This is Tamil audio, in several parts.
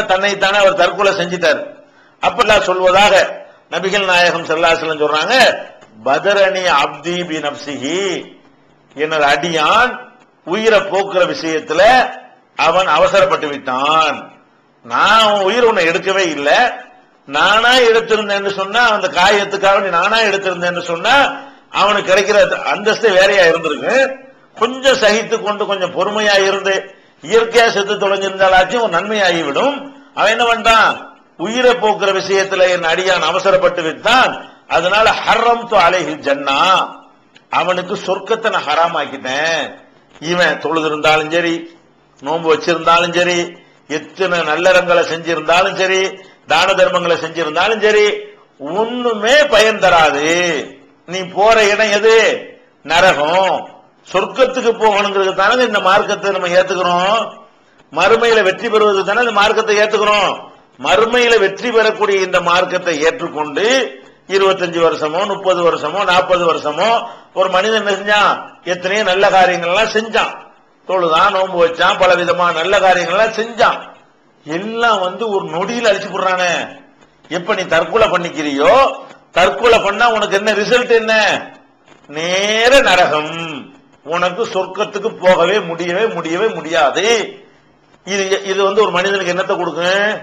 தன்னைத்தானே அவர் தற்கொலை செஞ்சிட்டார். அப்படிலாம் சொல்வதாக நபிகள் நாயகம் செல்லாசலம் சொல்றாங்க பதரணி அப்தி பி நப்சிஹி. எனது அடியான் உயிரை போக்குற விஷயத்துல அவன் அவசரப்பட்டு விட்டான். நான் அவன் உயிர் உன்னை எடுக்கவே இல்லை. நானா எடுத்திருந்தேன்னு சொன்னா அந்த காயத்துக்காக நானா எடுத்திருந்தேன்னு சொன்னா அவனுக்கு கிடைக்கிற அந்தஸ்து வேறையா இருந்திருக்கு. கொஞ்சம் சகித்து கொண்டு கொஞ்சம் பொறுமையா இருந்து இயற்கையா செத்து தொலைஞ்சிருந்தாலாச்சும் ஒரு நன்மையாகிவிடும். அவன் என்ன பண்றான்? உயிரை போக்குற விஷயத்துல என் அடியான் அவசரப்பட்டு விட்டான். அதனால ஹர்ரம் து அலைஹி ஜன்னா. அவனுக்கு சொர்க்கத்தை நான் ஹராமாக்கிட்டேன். இவன் தொழுது இருந்தாலும் சரி நோன்பு வச்சிருந்தாலும் சரி எத்தனை நல்லறங்களை செஞ்சிருந்தாலும் சரி தான தர்மங்களை செஞ்சிருந்தாலும் சரி ஒண்ணுமே பயன் தராது. நீ போற இடம் எது? நரகம். சொர்க்கத்துக்கு போகணுங்கிறது தானே இந்த மார்க்கத்தை நம்ம ஏத்துக்கிறோம்? மறுமையில வெற்றி பெறுவதற்கு தானே இந்த மார்க்கத்தை ஏத்துக்கிறோம்? மறுமையில வெற்றி பெறக்கூடிய இந்த மார்க்கத்தை ஏற்றுக்கொண்டு இருபத்தஞ்சு வருஷமோ முப்பது வருஷமோ நாற்பது வருஷமோ ஒரு மனிதன் செஞ்சான் எத்தனையோ நல்ல காரியங்கள்லாம் செஞ்சான். தொழுதான் நோன்பு வச்சான் பல விதமான நல்ல காரியங்கள்லாம் செஞ்சான். எல்லாம் வந்து ஒரு நொடியில் அழிச்சு போடுறானே. எப்ப நீ தற்கொலை பண்ணிக்கிறியோ தற்கொலை பண்ணா உனக்கு என்ன ரிசல்ட் என்ன? நேர நரகம். உனக்கு சொர்க்கத்துக்கு போகவே முடியவே முடியவே முடியாது. இது இது வந்து ஒரு மனிதனுக்கு என்னத்தை கொடுக்கும்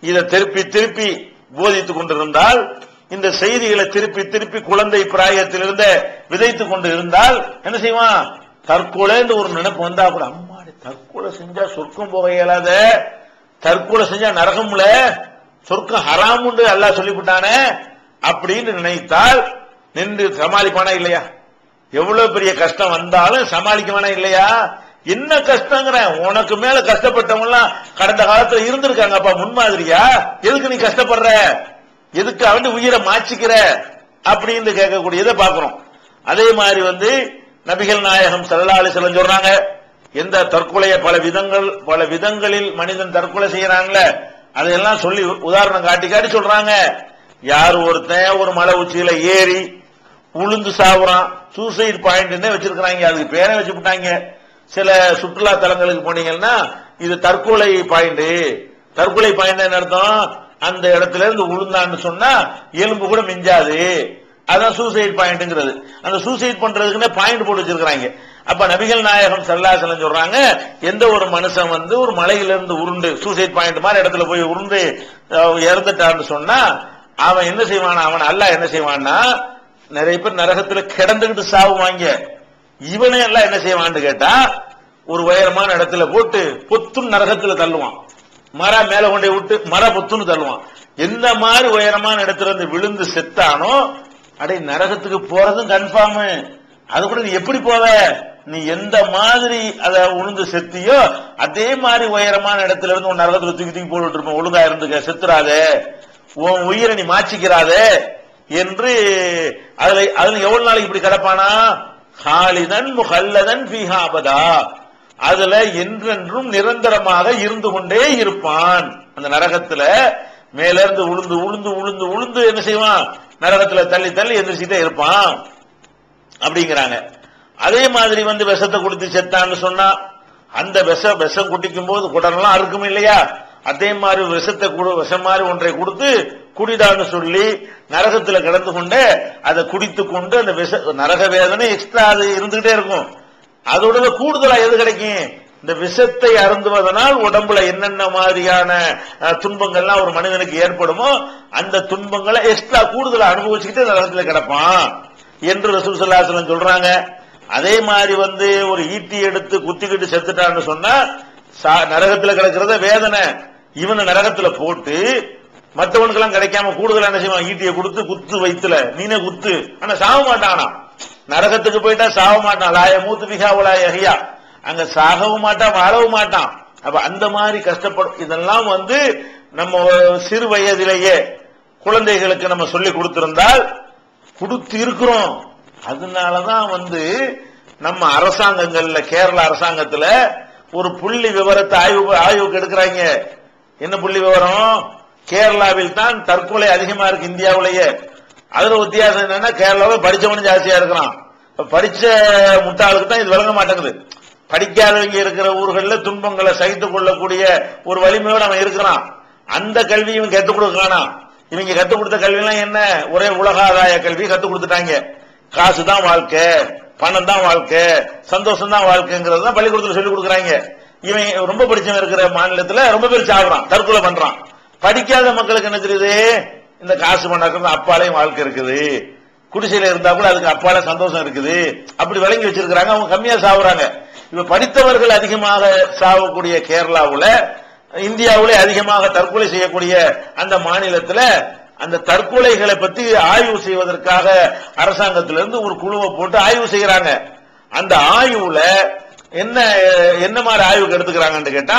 இதை திருப்பி திருப்பி போதித்துக் கொண்டிருந்தால் இந்த செய்திகளை திருப்பி திருப்பி குழந்தை பிராயத்திலிருந்து விதைத்துக் கொண்டு இருந்தால் என்ன செய்வான்? தற்கொலைன்னு ஒரு நினைப்பு வந்தா கூட அம்மா தற்கொலை செஞ்சா சொர்க்கம் போக இயலாத. தற்கொலை செஞ்சா நரகம்ல. சொர்க்கம் ஹராமுண்டு அல்லாஹ் சொல்லிவிட்டானே. அப்படின்னு நினைத்தால் நின்று சமாளிப்பானா இல்லையா? எவ்வளவு பெரிய கஷ்டம் வந்தாலும் சமாளிக்கவானா இல்லையா? என்ன கஷ்டங்கிற உனக்கு மேல கஷ்டப்பட்டவங்க எல்லாம் கடந்த காலத்துல இருந்திருக்காங்கப்பா முன்மாதிரியா? எதுக்கு நீ கஷ்டப்படுற? எதுக்கு அவன் உயிரை மாச்சிக்கிற அப்படின்னு கேட்கக்கூடியதை பாக்குறோம் அதே மாதிரி வந்து நபிகள் நாயகம் சல்லா அலிஸ்லம் சொல்றாங்க எந்த தற்கொலைய பல விதங்கள் பல விதங்களில் மனிதன் தற்கொலை செய்யறான்ல அதையெல்லாம் சொல்லி உதாரணம் காட்டி காட்டி சொல்றாங்க. யார் ஒருத்தன் ஒரு மலை உச்சியில ஏறி உளுந்து சாவுறான் சூசைட் பாயிண்ட் வச்சிருக்கிறாங்க. அதுக்கு பேரே வச்சு விட்டாங்க சில சுற்றுலா தலங்களுக்கு போனீங்கன்னா இது தற்கொலை பாயிண்ட் தற்கொலை பாயிண்ட் என்ன அர்த்தம். அந்த இடத்துல இருந்து உளுந்தான்னு சொன்னா எலும்பு கூட மிஞ்சாது. அதான் சூசைட் பாயிண்ட்ங்கிறது அந்த சூசைட் பண்றதுக்குன்னு பாயிண்ட் போட்டு வச்சிருக்காங்க அப்ப நபிகள் நாயகம் சல்லாசலம் சொல்றாங்க எந்த ஒரு மனுஷன் வந்து ஒரு மலையிலிருந்து உருண்டு சூசைட் பாயிண்ட் மாதிரி இடத்துல போய் உருண்டு இறந்துட்டான்னு சொன்னா அவன் என்ன செய்வான் அவன் அல்ல என்ன செய்வான்னா நிறைய பேர் நரகத்துல கிடந்துகிட்டு சாவுவாங்க இவனை எல்லாம் என்ன செய்வான்னு கேட்டா ஒரு உயரமான இடத்துல போட்டு பொத்துன்னு நரகத்துல தள்ளுவான். மர மேல கொண்டே விட்டு மர பொத்துன்னு தள்ளுவான். எந்த மாதிரி உயரமான இடத்துல இருந்து விழுந்து செத்தானோ அடே நரகத்துக்கு போறதும் கன்ஃபார்மு அது கூட நீ எப்படி போவ? நீ எந்த மாதிரி அதை உளுந்து செத்தியோ அதே மாதிரி உயரமான இடத்துல இருந்து உன் நரகத்துல தூக்கி தூக்கி போட்டுட்டு இருப்போம் ஒழுங்கா இருந்துக்க செத்துறாதே. உன் உயிரை நீ மாச்சிக்கிறாதே என்று அதுல அதுல எவ்வளவு நாளைக்கு இப்படி கிடப்பானா? ஹாலிதன் முஹல்லதன் ஃபீஹா அதுல என்றென்றும் நிரந்தரமாக இருந்து கொண்டே இருப்பான். அந்த நரகத்துல மேலிருந்து உளுந்து உளுந்து உளுந்து உளுந்து என்ன செய்வான்? நரகத்துல தள்ளி தள்ளி எந்திரிச்சுட்டே இருப்பான். அப்படிங்கிறாங்க. அதே மாதிரி வந்து விஷத்தை கொடுத்து செத்தான்னு சொன்னா அந்த விஷ விஷம் குடிக்கும் போது குடலாம் அறுக்கும் இல்லையா? அதே மாதிரி விஷத்தை விஷம் மாதிரி ஒன்றை கொடுத்து குடிடான்னு சொல்லி நரகத்துல கிடந்து கொண்டு அதை குடித்து கொண்டு அந்த விஷ நரக வேதனை எக்ஸ்ட்ரா அது இருந்துகிட்டே இருக்கும். அதோட கூடுதலா எது கிடைக்கும்? இந்த விஷத்தை அருந்துவதனால் உடம்புல என்னென்ன மாதிரியான துன்பங்கள்லாம் ஒரு மனிதனுக்கு ஏற்படுமோ அந்த துன்பங்களை எக்ஸ்ட்ரா கூடுதலா அனுபவிச்சுக்கிட்டு நரகத்துல கிடப்பான். என்று ரசூல் ஸல்லல்லாஹு சொல்றாங்க. அதே மாதிரி வந்து ஒரு ஈட்டி எடுத்து குத்திக்கிட்டு செத்துட்டான்னு சொன்னா சா- நரகத்துல கிடக்கிறத வேதனை இவனை நரகத்துல போட்டு மற்றவனுக்கெல்லாம் கிடைக்காம கூடுதலா என்ன செய்வான்? ஈட்டியை கொடுத்து குத்து வைத்துல நீனே குத்து. ஆனா சாக மாட்டானா நரகத்துக்கு போயிட்டா சாக மாட்டான். லாய மூத்து பிகா உலாய அங்க சாகவும் மாட்டான் வாழவும் மாட்டான். அப்ப அந்த மாதிரி கஷ்டப்படும். இதெல்லாம் வந்து நம்ம சிறு வயதிலேயே குழந்தைகளுக்கு நம்ம சொல்லி கொடுத்திருந்தால் கொடுத்து இருக்கிறோம். அதனாலதான் வந்து நம்ம அரசாங்கங்கள்ல கேரள அரசாங்கத்துல ஒரு புள்ளி விவரத்தை ஆய்வு ஆய்வுக்கு எடுக்கிறாங்க. என்ன புள்ளி விவரம்? கேரளாவில் தான் தற்கொலை அதிகமா இருக்கு இந்தியாவிலேயே. அதுல வித்தியாசம் என்னன்னா கேரளாவில் படிச்சவனும் ஜாஸ்தியா இருக்கிறான். படிச்ச முட்டாளுக்கு தான் இது விளங்க மாட்டேங்குது. படிக்காதவங்க இருக்கிற ஊர்களில் துன்பங்களை சகித்துக் கொள்ளக்கூடிய ஒரு வலிமையோடு அவன் இருக்கிறான். அந்த கல்வி இவன் கத்துக் கொடுக்கானா இவங்க கத்துக் கொடுத்த கல்விலாம் என்ன? ஒரே உலக ஆதாய கல்வி கத்துக் கொடுத்துட்டாங்க. காசு தான் வாழ்க்கை பணம் தான் வாழ்க்கை சந்தோஷம் தான் வாழ்க்கைங்கிறது தான் பள்ளிக்கூடத்தில் சொல்லிக் கொடுக்குறாங்க. இவன் ரொம்ப படிச்சவன் இருக்கிற மாநிலத்தில் ரொம்ப பேர் சாகுறான் தற்கொலை பண்றான். படிக்காத மக்களுக்கு என்ன தெரியுது? இந்த காசு பண்ணாக்கிறது அப்பாலையும் வாழ்க்கை இருக்குது. குடிசையில இருந்தா கூட அதுக்கு அப்பால சந்தோஷம் இருக்குது. அப்படி விளங்கி வச்சிருக்கிறாங்க. அவங்க கம்மியா சாவுறாங்க. இப்ப படித்தவர்கள் அதிகமாக சாவக்கூடிய கேரளாவுல இந்தியாவிலே அதிகமாக தற்கொலை செய்யக்கூடிய அந்த மாநிலத்துல அந்த தற்கொலைகளை பத்தி ஆய்வு செய்வதற்காக அரசாங்கத்திலிருந்து ஒரு குழுவை போட்டு ஆய்வு செய்யறாங்க. அந்த ஆய்வுல என்ன என்ன மாதிரி ஆய்வுக்கு எடுத்துக்கிறாங்கன்னு கேட்டா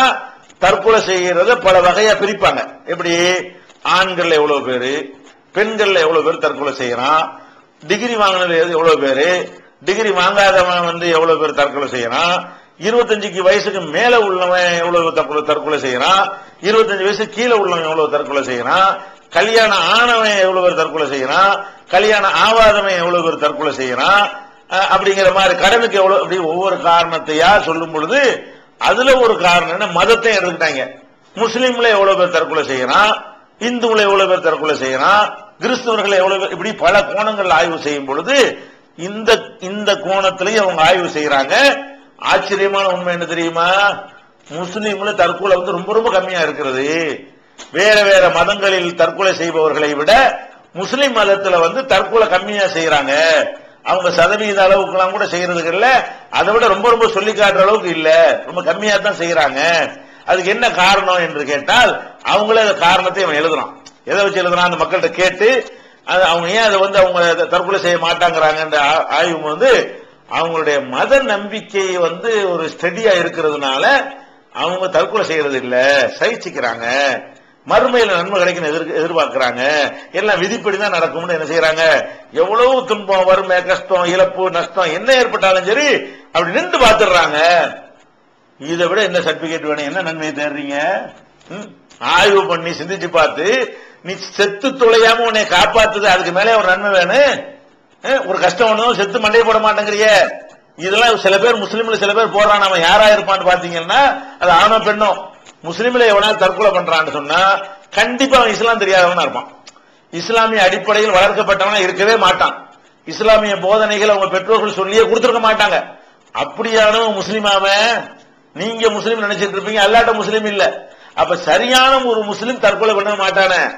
தற்கொலை செய்கிறத பல வகையா பிரிப்பாங்க. எப்படி? ஆண்கள் எவ்வளவு பேரு? பெண்கள் எவ்வளவு பேர் தற்கொலை செய்யறான்? டிகிரி வாங்கினது எவ்வளவு பேரு? டிகிரி வாங்காதவன் வந்து எவ்வளவு பேர் தற்கொலை செய்யறான்? இருபத்தஞ்சுக்கு வயசுக்கு மேல உள்ளவன் எவ்வளவு தற்கொலை தற்கொலை செய்யறான்? இருபத்தஞ்சு வயசு கீழே உள்ளவன் எவ்வளவு தற்கொலை செய்யறான்? கல்யாணம் ஆனவன் எவ்வளவு பேர் தற்கொலை செய்யறான்? கல்யாணம் ஆவாதவன் எவ்வளவு பேர் தற்கொலை செய்யறான்? அப்படிங்கிற மாதிரி கடனுக்கு எவ்வளவு அப்படி ஒவ்வொரு காரணத்தையா சொல்லும் பொழுது அதுல ஒரு காரணம் என்ன? மதத்தை எடுத்துக்கிட்டாங்க. முஸ்லீம்ல எவ்வளவு பேர் தற்கொலை செய்யறான் இந்துவுல எவ்வளவு பேர் தற்கொலை செய்யறான் கிறிஸ்தவர்களை எவ்வளவு பேர் இப்படி பல கோணங்கள் ஆய்வு செய்யும் பொழுது இந்த இந்த கோணத்திலையும் அவங்க ஆய்வு செய்யறாங்க. ஆச்சரியமான உண்மை என்ன தெரியுமா? முஸ்லீம்ல தற்கொலை வந்து ரொம்ப ரொம்ப கம்மியா இருக்கிறது. வேற வேற மதங்களில் தற்கொலை செய்பவர்களை விட முஸ்லிம் மதத்துல வந்து தற்கொலை கம்மியா செய்யறாங்க. அவங்க சதவீத அளவுக்குலாம் கூட செய்யறதுக்கு இல்ல. அதை விட ரொம்ப ரொம்ப சொல்லி காட்டுற அளவுக்கு இல்ல. ரொம்ப கம்மியா தான் செய்யறாங்க. அதுக்கு என்ன காரணம் என்று கேட்டால் அவங்களே அந்த காரணத்தை அவன் எழுதுறான். எதை வச்சு எழுதுறான்? அந்த மக்கள்கிட்ட கேட்டு அது அவங்க ஏன் அதை வந்து அவங்க தற்கொலை செய்ய மாட்டாங்கிறாங்கன்ற ஆய்வு வந்து அவங்களுடைய மத நம்பிக்கை வந்து ஒரு ஸ்டடியா இருக்கிறதுனால அவங்க தற்கொலை செய்யறது இல்ல. சகிச்சுக்கிறாங்க. மறுமையில நன்மை கிடைக்கும் எதிர் எதிர்பார்க்கிறாங்க. எல்லாம் விதிப்படி தான் நடக்கும்னு என்ன செய்யறாங்க? எவ்வளவு துன்பம் வறுமை கஷ்டம் இழப்பு நஷ்டம் என்ன ஏற்பட்டாலும் சரி அப்படி நின்று பார்த்துடுறாங்க. இதை விட என்ன சர்டிபிகேட் வேணும்? என்ன நன்மையை தேடுறீங்க? ம்? ஆய்வு பண்ணி சிந்திச்சு பார்த்து நீ செத்து தொலையாம உன்னை காப்பாத்துது அதுக்கு மேலே ஒரு நன்மை வேணும். ஒரு கஷ்டம் ஒன்றும் செத்து மண்டையை போட மாட்டேங்கிறிய. இதெல்லாம் சில பேர் முஸ்லீம்ல சில பேர் போடுறான் அவன் யாரா இருப்பான்னு பாத்தீங்கன்னா அது ஆணோ பெண்ணோ. முஸ்லீம்ல எவனாவது தற்கொலை பண்றான்னு சொன்னா கண்டிப்பா அவன் இஸ்லாம் தெரியாதவனா இருப்பான். இஸ்லாமிய அடிப்படையில் வளர்க்கப்பட்டவனா இருக்கவே மாட்டான். இஸ்லாமிய போதனைகள் அவங்க பெற்றோர்கள் சொல்லியே கொடுத்துருக்க மாட்டாங்க. அப்படியான முஸ்லீம் அவன் நீங்க முஸ்லீம் நினைச்சிட்டு இருப்பீங்க அல்லாட்ட முஸ்லீம் இல்ல. அப்ப சரியான ஒரு முஸ்லீம் தற்கொலை பண்ண மாட்டானே.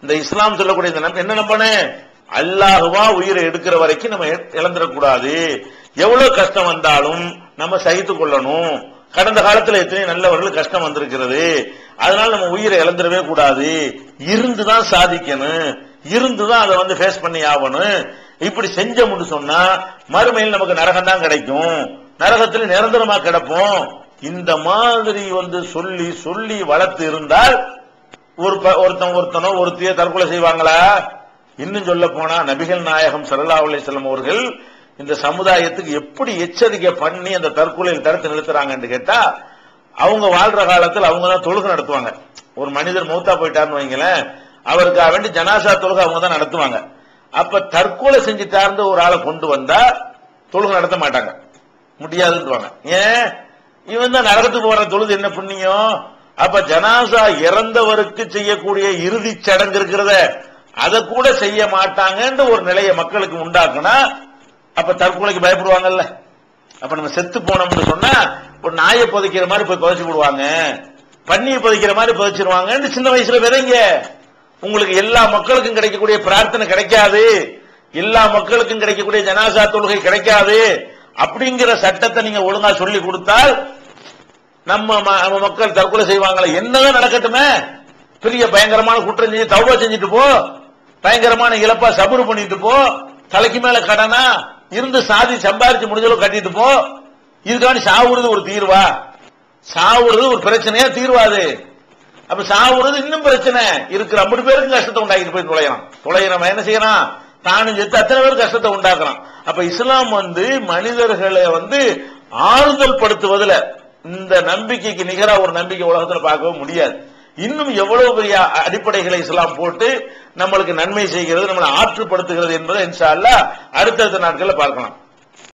இந்த இஸ்லாம் சொல்லக்கூடிய இந்த என்ன நம்பனே? அல்லாஹுவா உயிரை எடுக்கிற வரைக்கும் நம்ம இழ- இழந்துடக்கூடாது. எவ்வளவு கஷ்டம் வந்தாலும் நம்ம சகித்துக் கொள்ளணும். கடந்த காலத்துல எத்தனை நல்லவர்கள் கஷ்டம் வந்திருக்கிறது. அதனால நம்ம உயிரை இழந்துடவே கூடாது. இருந்துதான் சாதிக்கணும். இருந்துதான் அதை வந்து ஃபேஸ் பண்ணி ஆகணும். இப்படி செஞ்சோம்னு சொன்னா மறுமையில் நமக்கு நரகம் தான் கிடைக்கும். நரகத்தில் நிரந்தரமா கிடப்போம். இந்த மாதிரி வந்து சொல்லி சொல்லி வளர்த்து இருந்தால் ஒரு ப- ஒருத்தன் ஒருத்தனோ ஒருத்தையோ தற்கொலை செய்வாங்களா? இன்னும் சொல்ல போனா நபிகள் நாயகம் ஸல்லல்லாஹு அலைஹி அவர்கள் இந்த சமுதாயத்துக்கு எப்படி எச்சரிக்கை பண்ணி அந்த தற்கொலையில் தடுத்து நிறுத்துறாங்கன்னு கேட்டா அவங்க வாழ்ற காலத்தில் அவங்க தான் தொழுகை நடத்துவாங்க. ஒரு மனிதர் மௌத்தா போயிட்டாருன்னு வைங்களேன் அவருக்காக வேண்டி ஜனாசா தொழுகை அவங்க தான் நடத்துவாங்க. அப்ப தற்கொலை செஞ்சு செஞ்சுட்டார்ந்து ஒரு ஆளை கொண்டு வந்தா தொழுகை நடத்த மாட்டாங்க. முடியாதுன்றாங்க ஏன்? இவன் தான் நரகத்துக்கு போற தொழுது என்ன புண்ணியம்? அப்ப ஜனாசா இறந்தவருக்கு செய்யக்கூடிய இறுதி சடங்கு இருக்கிறத அதை கூட செய்ய மாட்டாங்கன்ற ஒரு நிலையை மக்களுக்கு உண்டாக்குனா அப்ப தற்கொலைக்கு பயப்படுவாங்கல்ல. அப்ப நம்ம செத்து போனோம்னு சொன்னா ஒரு நாயை புதைக்கிற மாதிரி போய் புதைச்சு விடுவாங்க. பன்னியை புதைக்கிற மாதிரி புதைச்சிருவாங்கன்னு சின்ன வயசுல விதைங்க. உங்களுக்கு எல்லா மக்களுக்கும் கிடைக்கக்கூடிய பிரார்த்தனை கிடைக்காது. எல்லா மக்களுக்கும் கிடைக்கக்கூடிய ஜனாசா தொழுகை கிடைக்காது. அப்படிங்கிற சட்டத்தை நீங்க ஒழுங்கா சொல்லி கொடுத்தால் நம்ம ம- நம்ம மக்கள் தற்கொலை செய்வாங்களே. என்னதான் நடக்கட்டுமே. பெரிய பயங்கரமான குற்றம் செஞ்சு தௌபா செஞ்சுட்டு போ. பயங்கரமான இழப்பா சபுறு பண்ணிட்டு போ. தலைக்கு மேல கடனா இருந்து சாதி சம்பாரிச்சு முடிஞ்சளவு கட்டிட்டு போ. இதுக்காண்டி சாவுறது ஒரு தீர்வா? சாவுறது ஒரு பிரச்சனையா தீர்வாது அப்ப சாவுறது இன்னும் பிரச்சனை. இருக்கிற ஐம்பது பேருக்கு கஷ்டத்தை உண்டாக்கிட்டு போய் துளையறான் துளையிறவன் என்ன செய்யறான்? தானும் செத்து அத்தனை பேர் கஷ்டத்தை உண்டாக்குறான். அப்ப இஸ்லாம் வந்து மனிதர்களை வந்து ஆறுதல் படுத்துவதில் இந்த நம்பிக்கைக்கு நிகரா ஒரு நம்பிக்கை உலகத்துல பார்க்கவே முடியாது. இன்னும் எவ்வளவு பெரிய அடிப்படைகளை இஸ்லாம் போட்டு நம்மளுக்கு நன்மை செய்கிறது நம்மளை ஆற்றுப்படுத்துகிறது என்பதை இன்ஷா அல்லாஹ் அடுத்தடுத்த நாட்களில் பார்க்கலாம்.